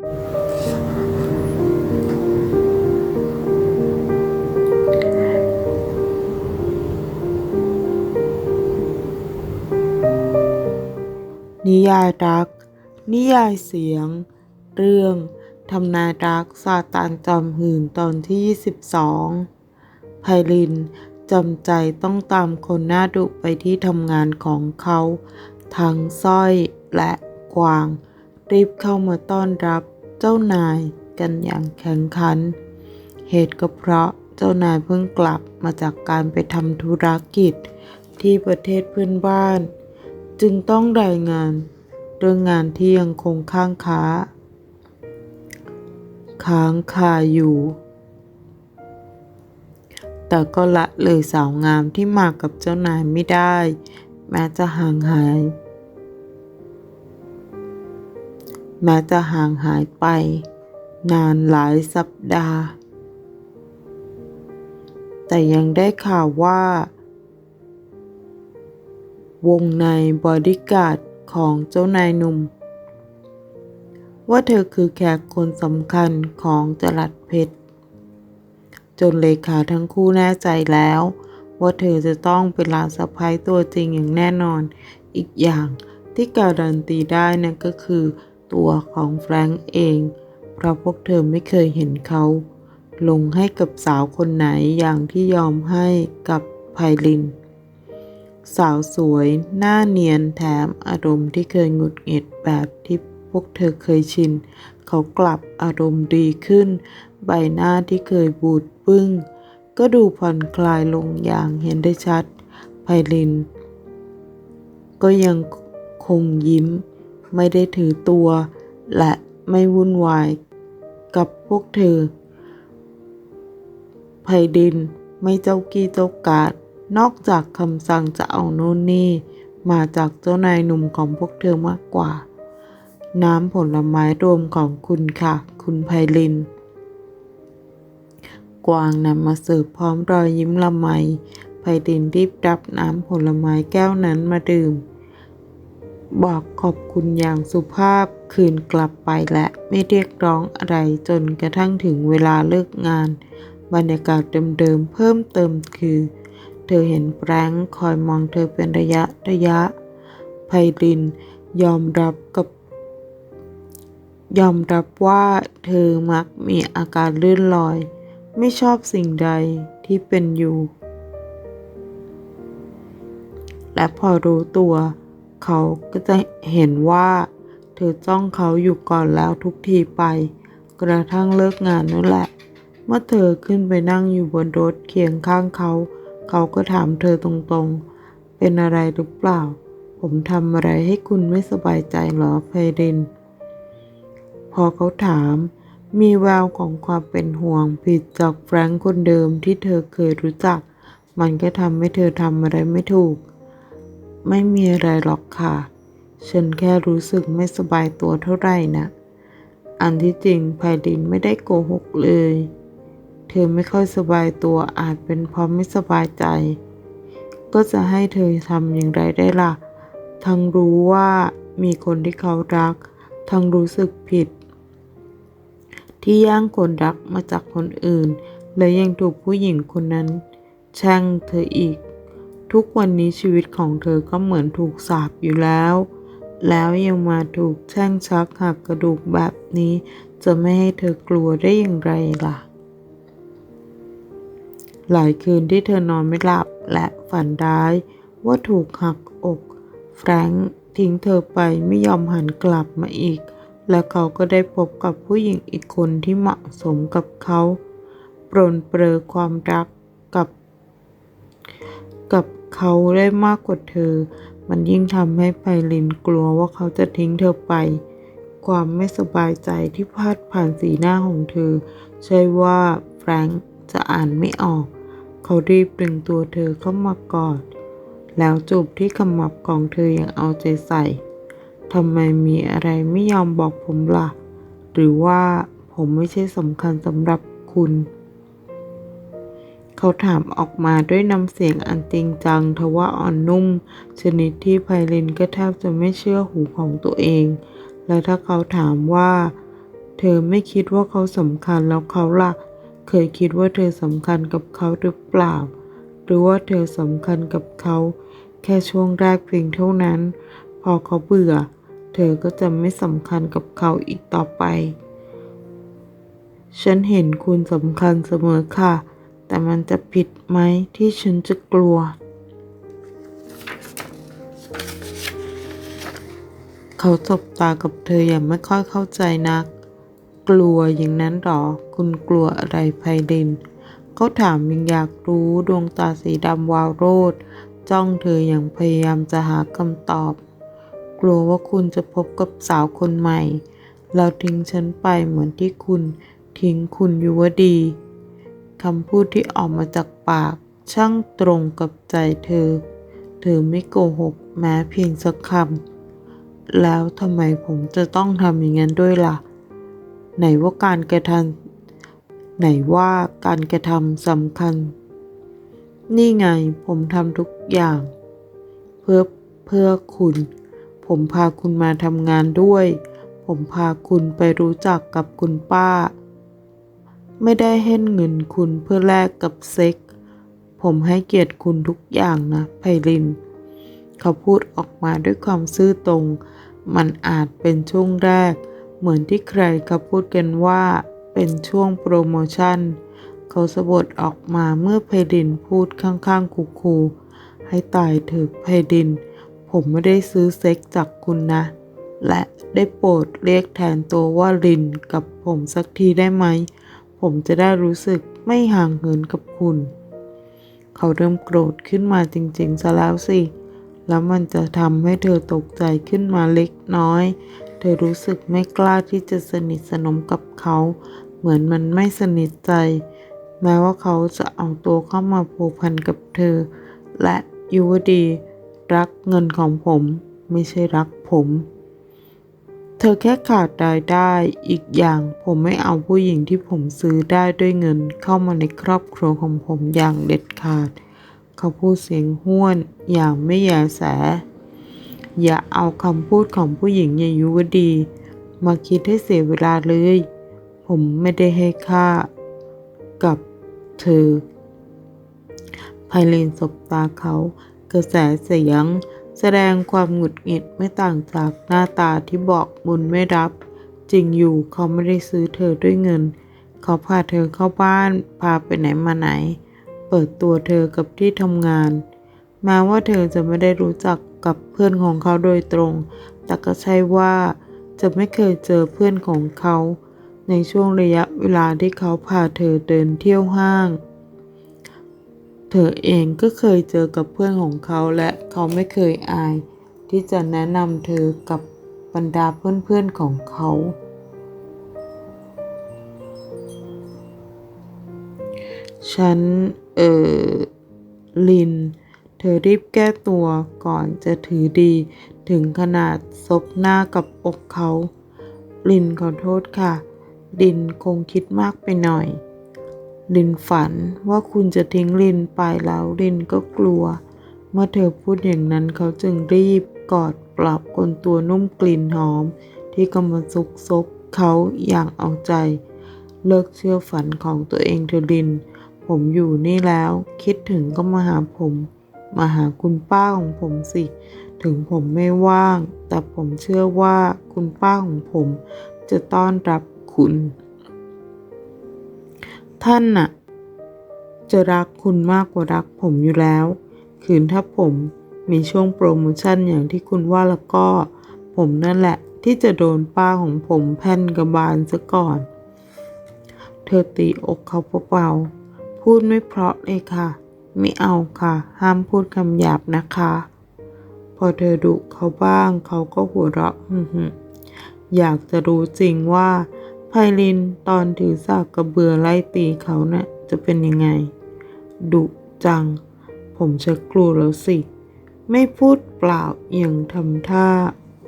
นิยายรัก นิยายเสียง เรื่องทำนายรักซาตานจอมหื่นตอนที่ 22ไพลินจำใจต้องตามคนหน้าดุไปที่ทำงานของเขา ทั้งสร้อยและกวาง รีบเข้ามาต้อนรับ เจ้านายกันอย่างแข็งขัน เหตุก็เพราะเจ้านายเพิ่งกลับมาจากการไปทำธุรกิจที่ประเทศเพื่อนบ้าน จึงต้องรายงานเรื่องงานที่ยังคงค้างค้า ค้างคาอยู่ แต่ก็ละเลยสาวงามที่มากับเจ้านายไม่ได้ แม้จะห่างหาย แม้จะห่างหายไป นานหลายสัปดาห์ แต่ยังได้ข่าวว่า วงในบอดี้การ์ดของเจ้านายหนุ่ม ว่าเธอคือแขกคนสำคัญของจรัสเพชร จนเลขาทั้งคู่แน่ใจแล้ว ว่าเธอจะต้องเป็นหลานสะพ้ายตัวจริงอย่างแน่นอน อีกอย่างที่การันตีได้นั่นก็คือ ตัวของแฟรงก์เอง เพราะพวกเธอไม่เคยเห็นเขา ลงให้กับสาวคนไหนอย่างที่ยอมให้กับไพลิน สาวสวยหน้าเนียนแถมอารมณ์ที่เคยหงุดหงิดแบบที่พวกเธอเคยชิน เขากลับอารมณ์ดีขึ้น ใบหน้าที่เคยบูดบึ้ง ก็ดูผ่อนคลายลงอย่างเห็นได้ชัดไพลิน ก็ยังคงยิ้ม ไม่ได้ถือตัว และไม่วุ่นวายกับพวกเธอไพดินไม่เจ้ากี้เจ้ากาดนอกจากคำสั่งจะเอาโน่นนี่ มาจากเจ้านายหนุ่มของพวกเธอมากกว่า น้ำผลไม้รวมของคุณค่ะ คุณไพลิน กวางนำมาเสิร์ฟพร้อมรอยยิ้มละไมไพลินรีบรับน้ำผลไม้แก้วนั้นมาดื่ม บอกขอบคุณอย่างสุภาพคืนกลับไปและไม่เรียกร้องอะไรจนกระทั่งถึงเวลาเลิกงาน บรรยากาศเดิมๆเพิ่มเติมคือ เธอเห็นแฟรงค์คอยมองเธอเป็นระยะระยะไพลินยอมรับกับ ยอมรับว่าเธอมักมีอาการลื่นลอย ไม่ชอบสิ่งใดที่เป็นอยู่ และพอรู้ตัวเเขาก็จะเห็นว่า เธอจ้องเขาอยู่ก่อนแล้วทุกทีไป กระทั่งเลิกงานนั่นแหละ เมื่อเธอขึ้นไปนั่งอยู่บนรถเคียงข้างเขา เขาก็ถามเธอตรงๆ เป็นอะไรหรือเปล่า ผมทำอะไรให้คุณไม่สบายใจหรอไพริน พอเขาถาม มีแววของความเป็นห่วงผิดจากแฟรงค์คนเดิมที่เธอเคยรู้จัก มันก็ทำให้เธอทำอะไรไม่ถูก ไม่มีอะไรหรอกค่ะ ฉันแค่รู้สึกไม่สบายตัวเท่าไหร่นะ อันที่จริงไพลินไม่ได้โกหกเลย เธอไม่ค่อยสบายตัวอาจเป็นเพราะไม่สบายใจ ก็จะให้เธอทำอย่างไรได้ล่ะ ทั้งรู้ว่ามีคนที่เขารัก ทั้งรู้สึกผิด ที่ย่งคนรักมาจากคนอื่น และยังถูกผู้หญิงคนนั้น แช่งเธออีก ทุกวันนี้ชีวิตของเธอก็เหมือนถูกสาปอยู่แล้ว แล้วยังมาถูกแช่งชักหักกระดูกแบบนี้ จะไม่ให้เธอกลัวได้อย่างไรล่ะ หลายคืนที่เธอนอนไม่หลับและฝันร้ายว่าถูกหักอก แฟรงค์ทิ้งเธอไปไม่ยอมหันกลับมาอีก และเขาก็ได้พบกับผู้หญิงอีกคนที่เหมาะสมกับเขา ปรนเปรอความรัก เขาได้มากกว่าเธอ มันยิ่งทำให้ไพลินกลัวว่าเขาจะทิ้งเธอไป ความไม่สบายใจที่พาดผ่านสีหน้าของเธอ ใช่ว่าแฟรงค์จะอ่านไม่ออก เขารีบดึงตัวเธอเข้ามากอด แล้วจูบที่ขมับของเธออย่างเอาใจใส่ทำไมมีอะไรไม่ยอมบอกผมล่ะ หรือว่าผมไม่ใช่สำคัญสำหรับคุณ เขาถามออกมาด้วยน้ำเสียงอันจริงจังทว่าอ่อนนุ่ม ชนิดที่ไพลินก็แทบจะไม่เชื่อหูของตัวเอง และถ้าเขาถามว่าเเธอไม่คิดว่าเขาสำคัญแล้วเขาล่ะ เคยคิดว่าเธอสำคัญกับเขาหรือเปล่า หรือว่าเธอสำคัญกับเขา แค่ช่วงแรกเพียงเท่านั้น พอเขาเบื่อ เธอก็จะไม่สำคัญกับเขาอีกต่อไป ฉันเห็นคุณสำคัญเสมอค่ะ แต่มันจะผิดไหมที่ฉันจะกลัว เขาสบตากับเธออย่างไม่ค่อยเข้าใจนัก กลัวอย่างนั้นหรอ คุณกลัวอะไรไพลิน เขาถามยังอยากรู้ดวงตาสีดำวาวโรดจ้องเธออย่างพยายามจะหาคำตอบ กลัวว่าคุณจะพบกับสาวคนใหม่ เราทิ้งฉันไปเหมือนที่คุณทิ้งคุณยุวดี คำพูดที่ออกมาจากปาก ช่างตรงกับใจเธอ เธอไม่โกหกแม้เพียงสักคำ แล้วทำไมผมจะต้องทำอย่างนั้นด้วยล่ะ ไหนว่าการกระทำไหนว่าการกระทำสำคัญ นี่ไงผมทำทุกอย่าง เพื่อเพื่อคุณ ผมพาคุณมาทำงานด้วย ผมพาคุณไปรู้จักกับคุณป้า ไม่ได้ให้เงินคุณเพื่อแลกกับเซ็ก ผมให้เกียรติคุณทุกอย่างนะไพลิน เขาพูดออกมาด้วยความซื่อตรง มันอาจเป็นช่วงแรก เหมือนที่ใครเขาพูดกันว่าเป็นช่วงโปรโมชั่น เขาสะบดออกมาเมื่อไพลินพูดข้างๆคูๆให้ตายเถอะไพลิน ผมไม่ได้ซื้อเซ็กจากคุณนะ และได้โปรดเรียกแทนตัวว่าลินกับผมสักทีได้ไหม ผมจะได้รู้สึกไม่ห่างเหินกับคุณ เขาเริ่มโกรธขึ้นมาจริงๆซะแล้วสิ แล้วมันจะทำให้เธอตกใจขึ้นมาเล็กน้อย เธอรู้สึกไม่กล้าที่จะสนิทสนมกับเขา เหมือนมันไม่สนิทใจ แม้ว่าเขาจะเอาตัวเข้ามาผูกพันกับเธอ และยุวดี รักเงินของผม ไม่ใช่รักผม เธอแค่ขาดรายได้ อีกอย่างผมไม่เอาผู้หญิงที่ผมซื้อได้ด้วยเงินเข้ามาในครอบครัวของผมอย่างเด็ดขาด เขาพูดเสียงห้วนอย่างไม่แยแส อย่าเอาคำพูดของผู้หญิงย่ายุวดี มาคิดให้เสียเวลาเลย ผมไม่ได้ให้ค่า กับเธอไพลินสบตาเขา กระแสเสียง แสดงความหงุดหงิดไม่ต่างจากหน้าตาที่บอกบุญไม่รับ จริงอยู่เขาไม่ได้ซื้อเธอด้วยเงิน เขาพาเธอเข้าบ้าน พาไปไหนมาไหน เปิดตัวเธอกับที่ทำงาน แม้ว่าเธอจะไม่ได้รู้จักกับเพื่อนของเขาโดยตรง แต่ก็ใช่ว่าจะไม่เคยเจอเพื่อนของเขา ในช่วงระยะเวลาที่เขาพาเธอเดินเที่ยวห้าง เธอเองก็เคยเจอกับเพื่อนของเขาและเขาไม่เคยอาย ที่จะแนะนำเธอกับบรรดาเพื่อนๆของเขา ฉัน เออลิน เธอรีบแก้ตัวก่อนจะถือดี ถึงขนาดซบหน้ากับอกเขา ลินขอโทษค่ะ ลินคงคิดมากไปหน่อย ลินฝันว่าคุณจะทิ้งลินไปแล้วลินก็กลัว เมื่อเธอพูดอย่างนั้นเขาจึงรีบกอดปลอบคนตัวนุ่มกลิ่นหอม ที่กำลังซุกซบเขาอย่างเอาใจ เลิกเชื่อฝันของตัวเองเธอลิน ผมอยู่นี่แล้ว คิดถึงก็มาหาผม มาหาคุณป้าของผมสิ ถึงผมไม่ว่าง แต่ผมเชื่อว่าคุณป้าของผมจะต้อนรับคุณ ท่านน่ะ จะรักคุณมากกว่ารักผมอยู่แล้ว คืนถ้าผมมีช่วงโปรโมชั่นอย่างที่คุณว่าแล้วก็ ผมนั่นแหละที่จะโดนป้าของผมแผ่นกระบาลซะก่อน เธอตีอกเขาเบาๆพูดไม่เพราะเลยค่ะ ไม่เอาค่ะ ห้ามพูดคำหยาบนะคะ พอเธอดุเขาบ้างเขาก็หัวเราะอยากจะรู้จริงว่า ไพลินตอนถือสากกระเบือไล่ตีเขานะ่ะจะเป็นยังไง ดุจัง ผมจะกลัวแล้วสิ ไม่พูดเปล่ายังทำท่า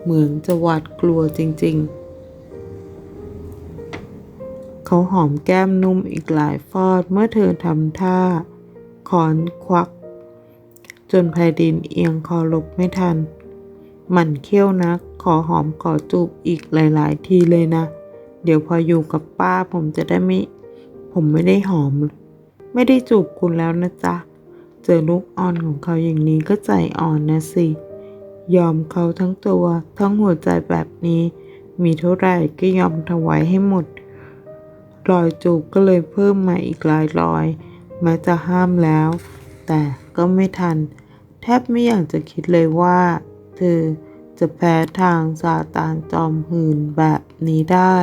เหมือนจะหวาดกลัวจริง ๆ เขาหอมแก้มนุ่มอีกหลายฟอดเมื่อเธอทำท่าขอนควัก จนไพดินเอียงคอหลบไม่ทันหมันเขี้ยวนัก ขอหอมขอจูบอีกหลาย ๆ ทีเลยนะ เดี๋ยวพออยู่กับป้าผมจะได้ไม่ ผมไม่ได้หอม ไม่ได้จูบคุณแล้วนะจ๊ะ เจอลูกอ่อนของเขาอย่างนี้ก็ใจอ่อนนะสิ ยอมเขาทั้งตัว ทั้งหัวใจแบบนี้ มีเท่าไหร่ก็ยอมถวายให้หมด รอยจูบก็เลยเพิ่มมาอีกหลายรอยแม้จะห้ามแล้ว แต่ก็ไม่ทัน แทบไม่อยากจะคิดเลยว่า เธอจะแพ้ทางซาตานจอมหื่นแบบนี้ได้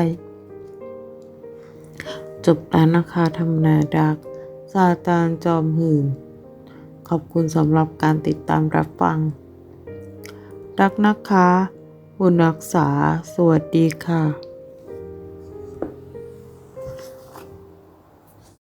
จบแล้วนะคะธรรมนาดักซาตานจอมหื่น ขอบคุณสำหรับการติดตามรับฟัง รักนะคะ บุญรักษา สวัสดีค่ะ